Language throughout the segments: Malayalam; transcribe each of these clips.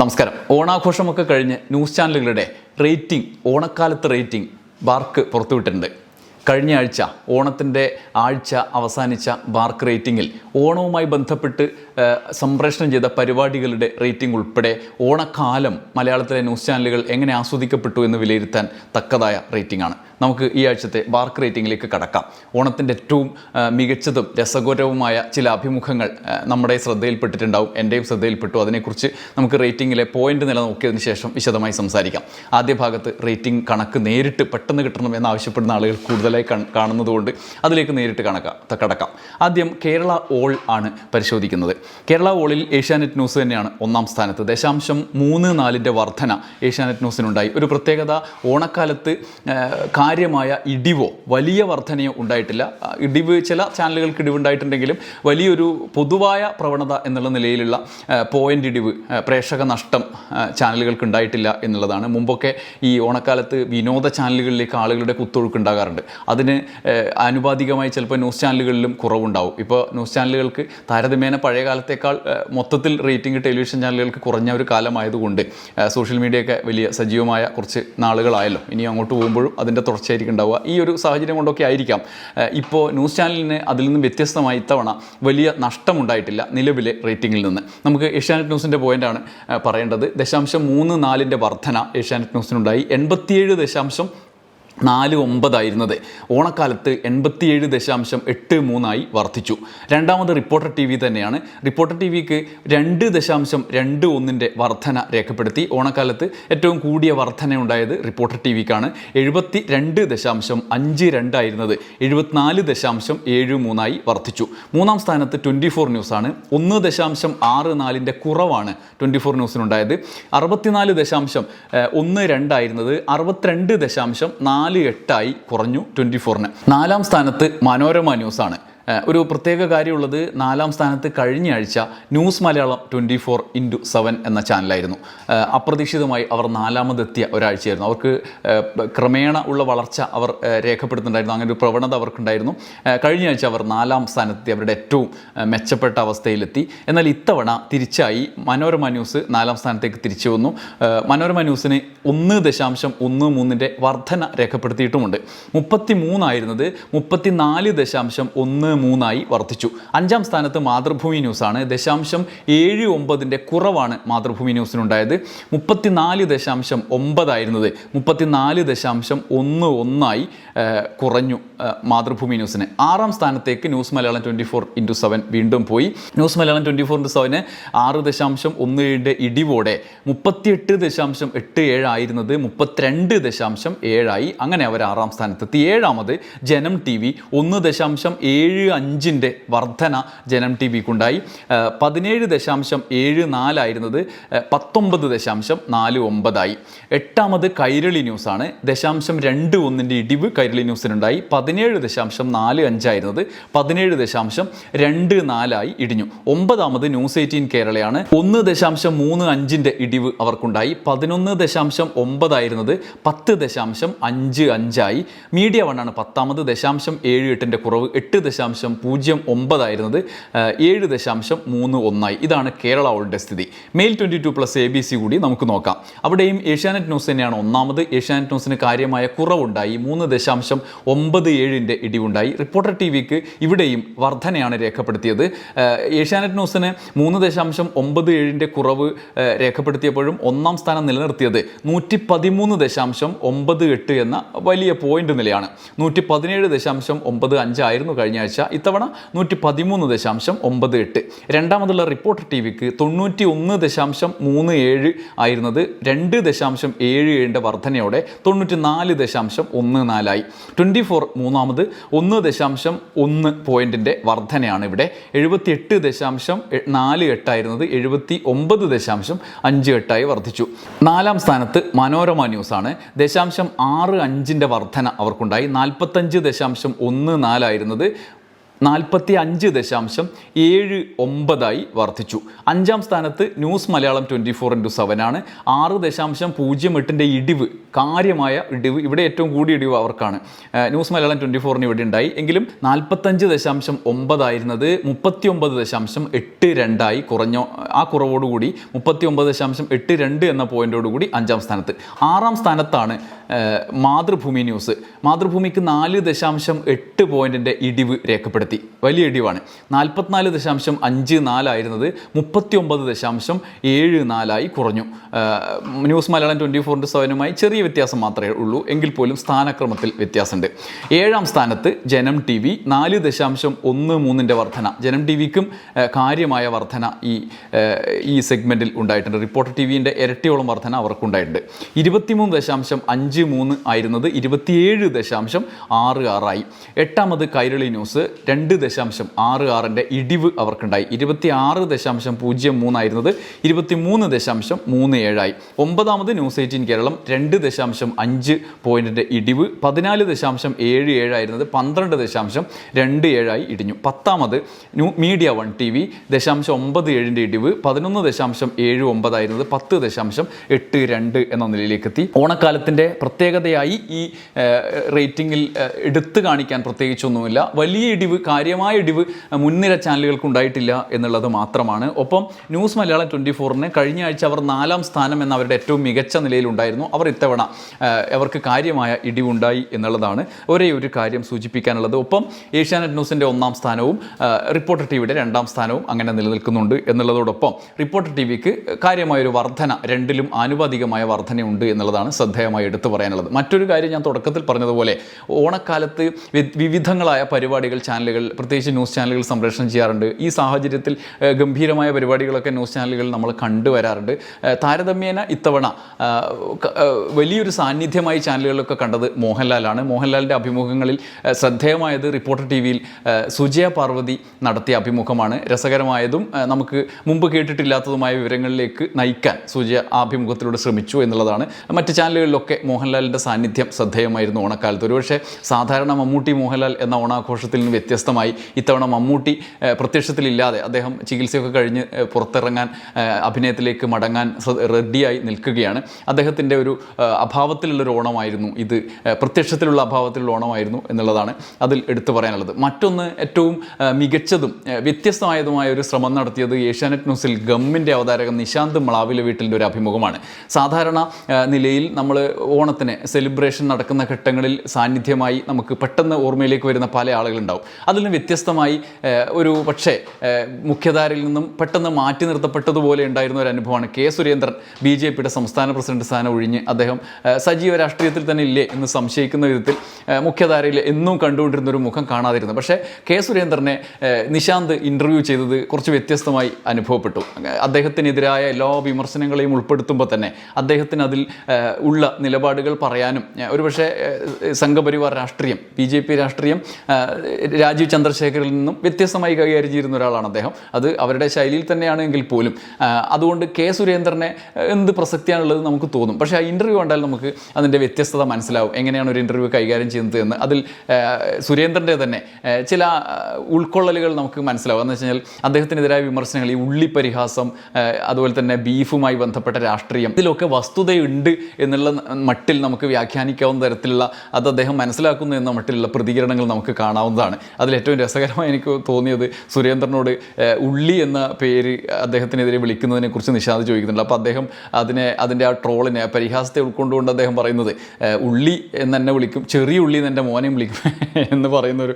നമസ്കാരം. ഓണാഘോഷമൊക്കെ കഴിഞ്ഞ് ന്യൂസ് ചാനലുകളുടെ റേറ്റിംഗ് ഓണക്കാലത്ത് റേറ്റിംഗ് ബാർക്ക് പുറത്തുവിട്ടിട്ടുണ്ട്. കഴിഞ്ഞ ആഴ്ച ഓണത്തിന്റെ ആഴ്ച അവസാനിച്ച ബാർക്ക് റേറ്റിംഗിൽ ഓണവുമായി ബന്ധപ്പെട്ട് സംപ്രേഷണം ചെയ്ത പരിപാടികളുടെ റേറ്റിംഗ് ഉൾപ്പെടെ ഓണക്കാലം മലയാളത്തിലെ ന്യൂസ് ചാനലുകൾ എങ്ങനെ ആസ്വദിക്കപ്പെട്ടു എന്ന് വിലയിരുത്താൻ തക്കതായ റേറ്റിംഗ് ആണ്. നമുക്ക് ഈ ആഴ്ചത്തെ ബാർക്ക് റേറ്റിംഗിലേക്ക് കടക്കാം. ഓണത്തിന്റെ ഏറ്റവും മികച്ചതും രസകരവുമായ ചില അഭിമുഖങ്ങൾ നമ്മുടെ ശ്രദ്ധയിൽപ്പെട്ടിട്ടുണ്ടാവും എന്റെയും ശ്രദ്ധയിൽപ്പെട്ടു. അതിനെക്കുറിച്ച് നമുക്ക് റേറ്റിംഗിലെ പോയിന്റ് നില നോക്കിയതിന് ശേഷം വിശദമായി സംസാരിക്കാം. ആദ്യ ഭാഗത്ത് റേറ്റിംഗ് കണക്ക് നേരിട്ട് പെട്ടെന്ന് കിട്ടണം എന്ന് ആവശ്യപ്പെടുന്ന ആളുകൾ കൂടുതലായി കൺ- കാണുന്നതുകൊണ്ട് അതിലേക്ക് നേരിട്ട് കണക്കാം കടക്കാം. ആദ്യം കേരള ഓൾ ആണ് പരിശോധിക്കുന്നത്. കേരള ഓളിൽ ഏഷ്യാനെറ്റ് ന്യൂസ് തന്നെയാണ് ഒന്നാം സ്ഥാനത്ത്. ദശാംശം മൂന്ന് നാലിന്റെ വർധന ഏഷ്യാനെറ്റ് ന്യൂസിനുണ്ടായി. ഒരു പ്രത്യേകത ഓണക്കാലത്ത് കാര്യമായ ഇടിവോ വലിയ വർധനയോ ഉണ്ടായിട്ടില്ല. ഇടിവ് ചില ചാനലുകൾക്ക് ഇടിവുണ്ടായിട്ടുണ്ടെങ്കിലും വലിയൊരു പൊതുവായ പ്രവണത എന്നുള്ള നിലയിലുള്ള പോയിന്റ് ഇടിവ് പ്രേക്ഷക നഷ്ടം ചാനലുകൾക്ക് ഉണ്ടായിട്ടില്ല എന്നുള്ളതാണ്. മുമ്പൊക്കെ ഈ ഓണക്കാലത്ത് വിനോദ ചാനലുകളിലേക്ക് ആളുകളുടെ കുത്തൊഴുക്ക് ഉണ്ടാകാറുണ്ട്. അതിന് ആനുപാതികമായി ചിലപ്പോൾ ന്യൂസ് ചാനലുകളിലും കുറവുണ്ടാവും. ഇപ്പോൾ ന്യൂസ് ചാനലുകൾക്ക് താരതമ്യേന പഴയ കാലത്തേക്കാൾ മൊത്തത്തിൽ റേറ്റിംഗ് ടെലിവിഷൻ ചാനലുകൾക്ക് കുറഞ്ഞ ഒരു കാലമായതുകൊണ്ട് സോഷ്യൽ മീഡിയയൊക്കെ വലിയ സജീവമായ കുറച്ച് നാളുകളായല്ലോ. ഇനി അങ്ങോട്ട് പോകുമ്പോഴും അതിന്റെ തുടർച്ചയായിരിക്കും ഉണ്ടാവുക. ഈ ഒരു സാഹചര്യം കൊണ്ടൊക്കെ ആയിരിക്കാം. ഇപ്പോൾ ന്യൂസ് ചാനലിന് അതിൽ നിന്നും വ്യത്യസ്തമായി ഇത്തവണ വലിയ നഷ്ടമുണ്ടായിട്ടില്ല നിലവിലെ റേറ്റിംഗിൽ നിന്ന്. നമുക്ക് ഏഷ്യാനെറ്റ് ന്യൂസിന്റെ പോയിന്റാണ് പറയേണ്ടത്. ദശാംശം മൂന്ന് നാലിന്റെ വർധന ഏഷ്യാനെറ്റ് ന്യൂസിനുണ്ടായി. എൺപത്തിയേഴ് ദശാംശം നാല് ഒമ്പതായിരുന്നത്. ഓണക്കാലത്ത് എൺപത്തിയേഴ് ദശാംശം എട്ട് മൂന്നായി വർദ്ധിച്ചു. രണ്ടാമത് റിപ്പോർട്ടർ ടി വി തന്നെയാണ്. റിപ്പോർട്ടർ ടി വിക്ക് രണ്ട് ദശാംശം രണ്ട് ഒന്നിന്റെ വർധന രേഖപ്പെടുത്തി. ഓണക്കാലത്ത് ഏറ്റവും കൂടിയ വർധന ഉണ്ടായത് റിപ്പോർട്ടർ ടി വിക്കാണ്. എഴുപത്തി രണ്ട് ദശാംശം അഞ്ച് രണ്ടായിരുന്നത്. എഴുപത്തിനാല് ദശാംശം ഏഴ് മൂന്നായി വർദ്ധിച്ചു. മൂന്നാം സ്ഥാനത്ത് ട്വന്റി ഫോർ ന്യൂസാണ്. ഒന്ന് ദശാംശം ആറ് നാലിന്റെ കുറവാണ് ട്വന്റി ഫോർ ന്യൂസിനുണ്ടായത്. അറുപത്തിനാല് ദശാംശം ഒന്ന് രണ്ടായിരുന്നത്. അറുപത്തിരണ്ട് ദശാംശം നാല് എട്ടായി കുറഞ്ഞു ട്വന്റി ഫോറിന് നാലാം സ്ഥാനത്ത് മനോരമ ന്യൂസാണ് ഒരു പ്രത്യേക കാര്യമുള്ളത് നാലാം സ്ഥാനത്ത് കഴിഞ്ഞ ആഴ്ച news Malayalam twenty four into seven എന്ന ചാനലായിരുന്നു. അപ്രതീക്ഷിതമായി അവർ നാലാമതെത്തിയ ഒരാഴ്ചയായിരുന്നു. അവർക്ക് ക്രമേണ ഉള്ള വളർച്ച അവർ രേഖപ്പെടുത്തുന്നുണ്ടായിരുന്നു. അങ്ങനെ ഒരു പ്രവണത അവർക്കുണ്ടായിരുന്നു. കഴിഞ്ഞ ആഴ്ച അവർ നാലാം സ്ഥാനത്തെത്തി. അവരുടെ ഏറ്റവും മെച്ചപ്പെട്ട അവസ്ഥയിലെത്തി. എന്നാൽ ഇത്തവണ തിരിച്ചായി മനോരമ ന്യൂസ് നാലാം സ്ഥാനത്തേക്ക് തിരിച്ചു വന്നു. മനോരമ ന്യൂസിന് ഒന്ന് ദശാംശം ഒന്ന് മൂന്നിന്റെ വർധന രേഖപ്പെടുത്തിയിട്ടുമുണ്ട്. മുപ്പത്തി മൂന്നായിരുന്നത് മുപ്പത്തി നാല് ദശാംശം ഒന്ന് മൂന്നായി വർദ്ധിച്ചു. അഞ്ചാം സ്ഥാനത്ത് മാതൃഭൂമി ന്യൂസാണ്. ദശാംശം ഏഴ് ഒമ്പതിന്റെ കുറവാണ് മാതൃഭൂമി ന്യൂസിനുണ്ടായത്. മുപ്പത്തിനാല് ദശാംശം ഒമ്പതായിരുന്നത്. മുപ്പത്തിനാല് ദശാംശം ഒന്ന് ഒന്നായി കുറഞ്ഞു മാതൃഭൂമി ന്യൂസിന്. ആറാം സ്ഥാനത്തേക്ക് news Malayalam twenty four into seven വീണ്ടും പോയി. News Malayalam twenty four into seven ആറ് ദശാംശം ഒന്ന് ഏഴിന്റെ ഇടിവോടെ മുപ്പത്തിയെട്ട് ദശാംശം എട്ട് ഏഴായിരുന്നത് മുപ്പത്തിരണ്ട് ദശാംശം ഏഴായി. അങ്ങനെ അവർ ആറാം സ്ഥാനത്തെത്തി. ഏഴാമത് ജനം ടി വി ഒന്ന് ദശാംശം ഏഴ് അഞ്ചിന്റെ വർധന ജനം ടി വിക്കുണ്ടായി ഉണ്ടായി. പതിനേഴ് ദശാംശം ഏഴ് നാലായിരുന്നത് പത്തൊമ്പത് ദശാംശം നാല് ഒമ്പതായി. എട്ടാമത് കൈരളി ന്യൂസാണ്. ദശാംശം രണ്ട് ഒന്നിന്റെ ഇടിവ് കൈരളി ന്യൂസിനുണ്ടായി. പതിനേഴ് ദശാംശം നാല് അഞ്ചായിരുന്നത് പതിനേഴ് ദശാംശം രണ്ട് നാലായി ഇടിഞ്ഞു. ഒമ്പതാമത് ന്യൂസ് എയ്റ്റീൻ കേരളയാണ്. ഒന്ന് ദശാംശം മൂന്ന് അഞ്ചിന്റെ ഇടിവ് അവർക്കുണ്ടായി. പതിനൊന്ന് ദശാംശം ഒമ്പതായിരുന്നത് പത്ത് ദശാംശം അഞ്ച് അഞ്ചായി. മീഡിയ വണ്ണാണ് പത്താമത് ദശാംശം ഏഴ് എട്ടിന്റെ കുറവ് എട്ട് ദശാംശം പൂജ്യം ഒമ്പതായിരുന്നത് ഏഴ് ദശാംശം മൂന്ന് ഒന്നായി. ഇതാണ് കേരള ഓൾഡ് സ്ഥിതി. Mail twenty two plus A B C കൂടി നമുക്ക് നോക്കാം. അവിടെയും ഏഷ്യാനെറ്റ് ന്യൂസ് തന്നെയാണ് ഒന്നാമത്. ഏഷ്യാനെറ്റ് ന്യൂസിന് കാര്യമായ കുറവുണ്ടായി. മൂന്ന് ദശാംശം ഒമ്പത് ഏഴിന്റെ ഇടിവുണ്ടായി. റിപ്പോർട്ടർ ടി വിക്ക് ഇവിടെയും വർധനയാണ് രേഖപ്പെടുത്തിയത്. ഏഷ്യാനെറ്റ് ന്യൂസിന് മൂന്ന് ദശാംശം ഒമ്പത് ഏഴിന്റെ കുറവ് രേഖപ്പെടുത്തിയപ്പോഴും ഒന്നാം സ്ഥാനം നിലനിർത്തിയത് നൂറ്റി പതിമൂന്ന് ദശാംശം ഒമ്പത് എട്ട് എന്ന വലിയ പോയിന്റ് നിലയാണ്. നൂറ്റി പതിനേഴ് ദശാംശം ഒമ്പത് അഞ്ചായിരുന്നു കഴിഞ്ഞ ആഴ്ച. ഇത്തവണ നൂറ്റി പതിമൂന്ന് ദശാംശം ഒമ്പത് എട്ട്. രണ്ടാമതുള്ള റിപ്പോർട്ടർ ടി വിക്ക് തൊണ്ണൂറ്റി ഒന്ന് ദശാംശം മൂന്ന് ഏഴ് ആയിരുന്നത് രണ്ട് ദശാംശം ഏഴ് ഏഴിന്റെ വർധനയോടെ തൊണ്ണൂറ്റി നാല് ദശാംശം ഒന്ന് നാലായി. ട്വന്റി ഫോർ മൂന്നാമത് ഒന്ന് ദശാംശം ഒന്ന് പോയിന്റിന്റെ വർധനയാണ് ഇവിടെ. എഴുപത്തി എട്ട് ദശാംശം നാല് എട്ടായിരുന്നത് എഴുപത്തി ഒമ്പത് ദശാംശം അഞ്ച് എട്ടായി വർദ്ധിച്ചു നാലാം സ്ഥാനത്ത് മനോരമ ന്യൂസാണ്. ദശാംശം ആറ് അഞ്ചിന്റെ വർധന അവർക്കുണ്ടായി. നാൽപ്പത്തഞ്ച് ദശാംശം ഒന്ന് നാലായിരുന്നത് നാൽപ്പത്തി അഞ്ച് ദശാംശം ഏഴ് ഒമ്പതായി വർദ്ധിച്ചു. അഞ്ചാം സ്ഥാനത്ത് news Malayalam twenty four into seven ആണ് ആറ് ദശാംശം പൂജ്യം എട്ടിന്റെ ഇടിവ് കാര്യമായ ഇടിവ് ഇവിടെ ഏറ്റവും കൂടിയ ഇടിവ് അവർക്കാണ്. ന്യൂസ് മലയാളം ട്വന്റി ഫോറിന് ഇവിടെ ഉണ്ടായി. എങ്കിലും നാൽപ്പത്തഞ്ച് ദശാംശം ഒമ്പതായിരുന്നത് മുപ്പത്തി ഒമ്പത് ദശാംശം എട്ട് രണ്ടായി കുറഞ്ഞ ആ കുറവോടുകൂടി മുപ്പത്തി ഒമ്പത് ദശാംശം എട്ട് രണ്ട് എന്ന പോയിന്റോടുകൂടി അഞ്ചാം സ്ഥാനത്ത്. ആറാം സ്ഥാനത്താണ് മാതൃഭൂമി ന്യൂസ്. മാതൃഭൂമിക്ക് നാല് ദശാംശം എട്ട് പോയിന്റിന്റെ ഇടിവ് രേഖപ്പെടുത്തി. വലിയ ഇടിവാണ്. നാൽപ്പത്തിനാല് ദശാംശം അഞ്ച് നാലായിരുന്നത് മുപ്പത്തി ഒമ്പത് ദശാംശം ഏഴ് നാലായി കുറഞ്ഞു. ന്യൂസ് മലയാളം ട്വന്റി ഫോറിന്റെ സെവനുമായി ചെറിയ വ്യത്യാസം മാത്രമേ ഉള്ളൂ. എങ്കിൽ പോലും സ്ഥാനക്രമത്തിൽ വ്യത്യാസമുണ്ട്. ഏഴാം സ്ഥാനത്ത് ജനം ടി വി നാല് ദശാംശം ഒന്ന് മൂന്നിന്റെ വർധന. ജനം ടി വിക്കും കാര്യമായ വർധന ഈ ഈ സെഗ്മെന്റിൽ ഉണ്ടായിട്ടുണ്ട്. റിപ്പോർട്ടർ ടി വിന്റെ ഇരട്ടിയോളം വർധന അവർക്കുണ്ടായിട്ടുണ്ട്. ഇരുപത്തിമൂന്ന് ദശാംശം അഞ്ച് മൂന്ന് ആയിരുന്നത് ഇരുപത്തിയേഴ് ദശാംശം ആറ് ആറായി. എട്ടാമത് കൈരളി ന്യൂസ് രണ്ട് ദശാംശം ആറ് ആറിന്റെ ഇടിവ് അവർക്കുണ്ടായി. ഇരുപത്തി ആറ് ദശാംശം പൂജ്യം മൂന്നായിരുന്നത് ഇരുപത്തി മൂന്ന് ദശാംശം മൂന്ന് ഏഴായി. ഒമ്പതാമത് ന്യൂസ് എയ്റ്റീൻ കേരളം രണ്ട് അഞ്ച് പോയിന്റിന്റെ ഇടിവ്. പതിനാല് ദശാംശം ഏഴ് ഏഴായിരുന്നത് പന്ത്രണ്ട് ദശാംശം രണ്ട് ഏഴായി ഇടിഞ്ഞു. പത്താമത് new media one T V ദശാംശം ഒമ്പത് ഏഴിന്റെ ഇടിവ്. പതിനൊന്ന് ദശാംശം ഏഴ് ഒമ്പതായിരുന്നത് പത്ത് ദശാംശം എട്ട് രണ്ട് എന്ന നിലയിലേക്ക് എത്തി. ഓണക്കാലത്തിന്റെ പ്രത്യേകതയായി ഈ റേറ്റിംഗിൽ എടുത്തു കാണിക്കാൻ പ്രത്യേകിച്ചൊന്നുമില്ല. വലിയ ഇടിവ് കാര്യമായ ഇടിവ് മുൻനിര ചാനലുകൾക്ക് ഉണ്ടായിട്ടില്ല എന്നുള്ളത് മാത്രമാണ്. ഒപ്പം ന്യൂസ് മലയാളം ട്വന്റി ഫോറിന് കഴിഞ്ഞ ആഴ്ച അവർ നാലാം സ്ഥാനം എന്ന അവരുടെ ഏറ്റവും മികച്ച നിലയിലുണ്ടായിരുന്നു അവർ ഇത്തവണ ഏഹ്, അവർക്ക് കാര്യമായ ഇടിവുണ്ടായി എന്നുള്ളതാണ് ഒരേ ഒരു കാര്യം സൂചിപ്പിക്കാനുള്ളത്. ഒപ്പം ഏഷ്യാനെറ്റ് ന്യൂസിന്റെ ഒന്നാം സ്ഥാനവും റിപ്പോർട്ടർ ടി വിയുടെ രണ്ടാം സ്ഥാനവും അങ്ങനെ നിലനിൽക്കുന്നുണ്ട് എന്നുള്ളതോടൊപ്പം റിപ്പോർട്ടർ ടി വിക്ക് കാര്യമായൊരു വർധന രണ്ടിലും ആനുപാതികമായ വർധനയുണ്ട് എന്നുള്ളതാണ് ശ്രദ്ധേയമായി എടുത്തു പറയാനുള്ളത്. മറ്റൊരു കാര്യം ഞാൻ തുടക്കത്തിൽ പറഞ്ഞതുപോലെ ഓണക്കാലത്ത് വിവിധങ്ങളായ പരിപാടികൾ ചാനലുകൾ പ്രത്യേകിച്ച് ന്യൂസ് ചാനലുകൾ സംപ്രേഷണം ചെയ്യാറുണ്ട്. ഈ സാഹചര്യത്തിൽ ഗംഭീരമായ പരിപാടികളൊക്കെ ന്യൂസ് ചാനലുകൾ നമ്മൾ കണ്ടുവരാറുണ്ട്. താരതമ്യേന ഇത്തവണ ആഹ്, വലിയൊരു സാന്നിധ്യമായി ചാനലുകളിലൊക്കെ കണ്ടത് മോഹൻലാലാണ്. മോഹൻലാലിന്റെ അഭിമുഖങ്ങളിൽ ശ്രദ്ധേയമായത് റിപ്പോർട്ടർ ടി വിയിൽ സുജയ പാർവതി നടത്തിയ അഭിമുഖമാണ്. രസകരമായതും നമുക്ക് മുമ്പ് കേട്ടിട്ടില്ലാത്തതുമായ വിവരങ്ങളിലേക്ക് നയിക്കാൻ സുജയ ആ അഭിമുഖത്തിലൂടെ ശ്രമിച്ചു എന്നുള്ളതാണ്. മറ്റ് ചാനലുകളിലൊക്കെ മോഹൻലാലിന്റെ സാന്നിധ്യം ശ്രദ്ധേയമായിരുന്നു ഓണക്കാലത്ത്. ഒരുപക്ഷെ സാധാരണ മമ്മൂട്ടി മോഹൻലാൽ എന്ന ഓണാഘോഷത്തിൽ നിന്ന് വ്യത്യസ്തമായി ഇത്തവണ മമ്മൂട്ടി പ്രത്യക്ഷത്തിലില്ലാതെ അദ്ദേഹം ചികിത്സയൊക്കെ കഴിഞ്ഞ് പുറത്തിറങ്ങാൻ അഭിനയത്തിലേക്ക് മടങ്ങാൻ റെഡിയായി നിൽക്കുകയാണ്. അദ്ദേഹത്തിന്റെ ഒരു അഭാവത്തിലുള്ളൊരു ഓണമായിരുന്നു ഇത്. പ്രത്യക്ഷത്തിലുള്ള അഭാവത്തിലുള്ള ഓണമായിരുന്നു എന്നുള്ളതാണ് അതിൽ എടുത്തു പറയാനുള്ളത്. മറ്റൊന്ന് ഏറ്റവും മികച്ചതും വ്യത്യസ്തമായതുമായ ഒരു ശ്രമം നടത്തിയത് ഏഷ്യാനെറ്റ് ന്യൂസിൽ ഗമ്മിന്റെ അവതാരകൻ നിശാന്ത് മളാവിലെ വീട്ടിന്റെ ഒരു അഭിമുഖമാണ്. സാധാരണ നിലയിൽ നമ്മൾ ഓണത്തിന് സെലിബ്രേഷൻ നടക്കുന്ന ഘട്ടങ്ങളിൽ സാന്നിധ്യമായി നമുക്ക് പെട്ടെന്ന് ഓർമ്മയിലേക്ക് വരുന്ന പല ആളുകളുണ്ടാവും. അതിൽ നിന്ന് വ്യത്യസ്തമായി ഒരു പക്ഷേ മുഖ്യധാരയിൽ നിന്നും പെട്ടെന്ന് മാറ്റി നിർത്തപ്പെട്ടതുപോലെ ഉണ്ടായിരുന്ന ഒരു അനുഭവമാണ് കെ സുരേന്ദ്രൻ ബി ജെ പിയുടെ സംസ്ഥാന പ്രസിഡന്റ് സ്ഥാനം ഒഴിഞ്ഞ് അദ്ദേഹം സജീവ രാഷ്ട്രീയത്തിൽ തന്നെ ഇല്ലേ എന്ന് സംശയിക്കുന്ന വിധത്തിൽ മുഖ്യധാരയിൽ എന്നും കണ്ടുകൊണ്ടിരുന്ന ഒരു മുഖം കാണാതിരുന്നു. പക്ഷേ കെ സുരേന്ദ്രനെ നിശാന്ത് ഇന്റർവ്യൂ ചെയ്തത് കുറച്ച് വ്യത്യസ്തമായി അനുഭവപ്പെട്ടു. അദ്ദേഹത്തിനെതിരായ എല്ലാ വിമർശനങ്ങളെയും ഉൾപ്പെടുത്തുമ്പോൾ തന്നെ അദ്ദേഹത്തിന് അതിൽ ഉള്ള നിലപാടുകൾ പറയാനും ഒരുപക്ഷെ സംഘപരിവാർ രാഷ്ട്രീയം ബി ജെ പി രാഷ്ട്രീയം രാജീവ് ചന്ദ്രശേഖറിൽ നിന്നും വ്യത്യസ്തമായി കൈകാര്യം ചെയ്യുന്ന ഒരാളാണ് അദ്ദേഹം. അത് അവരുടെ ശൈലിയിൽ തന്നെയാണെങ്കിൽ പോലും അതുകൊണ്ട് കെ സുരേന്ദ്രനെ എന്ത് പ്രസക്തിയാണുള്ളത് നമുക്ക് തോന്നും. പക്ഷേ ആ ഇന്റർവ്യൂ കണ്ടാൽ നമുക്ക് അതിന്റെ വ്യത്യസ്തത മനസ്സിലാവും. എങ്ങനെയാണ് ഒരു ഇന്റർവ്യൂ കൈകാര്യം ചെയ്യുന്നത് എന്ന്. അതിൽ സുരേന്ദ്രന്റെ തന്നെ ചില ഉൾക്കൊള്ളലുകൾ നമുക്ക് മനസ്സിലാവും. എന്ന് വെച്ച് കഴിഞ്ഞാൽ അദ്ദേഹത്തിനെതിരായ വിമർശനങ്ങൾ ഈ ഉള്ളിപ്പരിഹാസം അതുപോലെ തന്നെ ബീഫുമായി ബന്ധപ്പെട്ട രാഷ്ട്രീയം ഇതിലൊക്കെ വസ്തുതയുണ്ട് എന്നുള്ള മട്ടിൽ നമുക്ക് വ്യാഖ്യാനിക്കാവുന്ന തരത്തിലുള്ള അത് അദ്ദേഹം മനസ്സിലാക്കുന്നു എന്ന മട്ടിലുള്ള പ്രതികരണങ്ങൾ നമുക്ക് കാണാവുന്നതാണ്. അതിലേറ്റവും രസകരമായി എനിക്ക് തോന്നിയത് സുരേന്ദ്രനോട് ഉള്ളി എന്ന പേര് അദ്ദേഹത്തിനെതിരെ വിളിക്കുന്നതിനെ കുറിച്ച് നിഷാദ് ചോദിക്കുന്നുണ്ട്. അപ്പോൾ അദ്ദേഹം അതിനെ അതിന്റെ ആ ട്രോളിനെ പരിഹാസത്തെ ഉൾക്കൊണ്ടുകൊണ്ട് അദ്ദേഹം പറയുന്നത് ഉള്ളി എന്ന് വിളിക്കും ചെറിയ ഉള്ളി എന്ന് മോനെയും വിളിക്കും എന്ന് പറയുന്ന ഒരു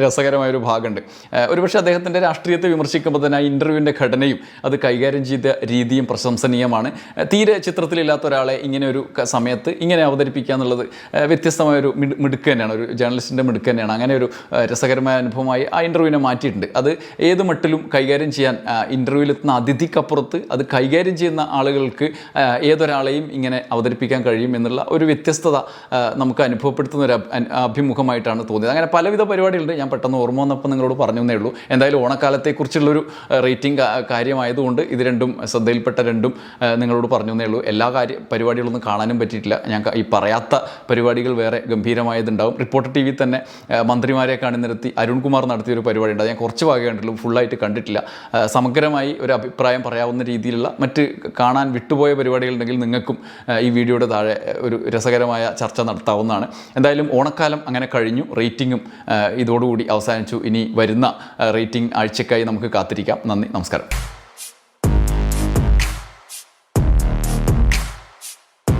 രസകരമായൊരു ഭാഗമുണ്ട്. ഒരുപക്ഷെ അദ്ദേഹത്തിന്റെ രാഷ്ട്രീയത്തെ വിമർശിക്കുമ്പോൾ തന്നെ ആ ഇന്റർവ്യൂവിന്റെ ഘടനയും അത് കൈകാര്യം ചെയ്ത രീതിയും പ്രശംസനീയമാണ്. തീരെ ചിത്രത്തിലില്ലാത്ത ഒരാളെ ഇങ്ങനെ ഒരു സമയത്ത് ഇങ്ങനെ അവതരിപ്പിക്കുക എന്നുള്ളത് വ്യത്യസ്തമായൊരു മിടുക്ക് തന്നെയാണ് ഒരു ജേർണലിസ്റ്റിന്റെ മിടുക്ക് തന്നെയാണ്. അങ്ങനെ ഒരു രസകരമായ അനുഭവമായി ആ ഇന്റർവ്യൂവിനെ മാറ്റിയിട്ടുണ്ട്. അത് ഏത് മട്ടിലും കൈകാര്യം ചെയ്യാൻ ഇന്റർവ്യൂവിലെത്തുന്ന അതിഥിക്കപ്പുറത്ത് അത് കൈകാര്യം ചെയ്യുന്ന ആളുകൾക്ക് ഏതൊരാളെയും ഇങ്ങനെ അവതരിപ്പിക്കാൻ കഴിയും എന്നുള്ള ഒരു വ്യത്യസ്തത നമുക്ക് അനുഭവപ്പെടുത്തുന്ന ഒരു അഭിമുഖമായിട്ടാണ് തോന്നിയത്. അങ്ങനെ പലവിധ പരിപാടികളുണ്ട്. ഞാൻ പെട്ടെന്ന് ഓർമ്മ വന്നപ്പോൾ നിങ്ങളോട് പറഞ്ഞു ഉള്ളൂ. എന്തായാലും ഓണക്കാലത്തെക്കുറിച്ചുള്ളൊരു റേറ്റിംഗ് കാര്യമായതുകൊണ്ട് ഇത് രണ്ടും ശ്രദ്ധയിൽപ്പെട്ട രണ്ടും നിങ്ങളോട് പറഞ്ഞു ഉള്ളൂ. എല്ലാ കാര്യ പരിപാടികളൊന്നും കാണാനും പറ്റിയിട്ടില്ല. ഞാൻ ഈ പറയാത്ത പരിപാടികൾ വേറെ ഗംഭീരമായതുണ്ടാവും. റിപ്പോർട്ടർ ടി വി തന്നെ മന്ത്രിമാരെ കാണി നിരത്തി അരുൺകുമാർ നടത്തിയൊരു പരിപാടി ഉണ്ട് ഞാൻ കുറച്ച് ഭാഗം കണ്ടിട്ടുള്ളൂ. ഫുള്ളായിട്ട് കണ്ടിട്ടില്ല. സമഗ്രമായി ഒരു അഭിപ്രായം പറയാവുന്ന രീതിയിലുള്ള മറ്റ് കാണാൻ വിട്ടുപോയ പരിപാടികളുണ്ടെങ്കിൽ നിങ്ങൾക്കും ഈ ഈ വീഡിയോയുടെ താഴെ ഒരു രസകരമായ ചർച്ച നടത്താവുന്നതാണ്. എന്തായാലും ഓണക്കാലം അങ്ങനെ കഴിഞ്ഞു. റേറ്റിംഗും ഇതോടുകൂടി അവസാനിച്ചു. ഇനി വരുന്ന റേറ്റിംഗ് ആഴ്ചക്കായി നമുക്ക് കാത്തിരിക്കാം. നന്ദി നമസ്കാരം.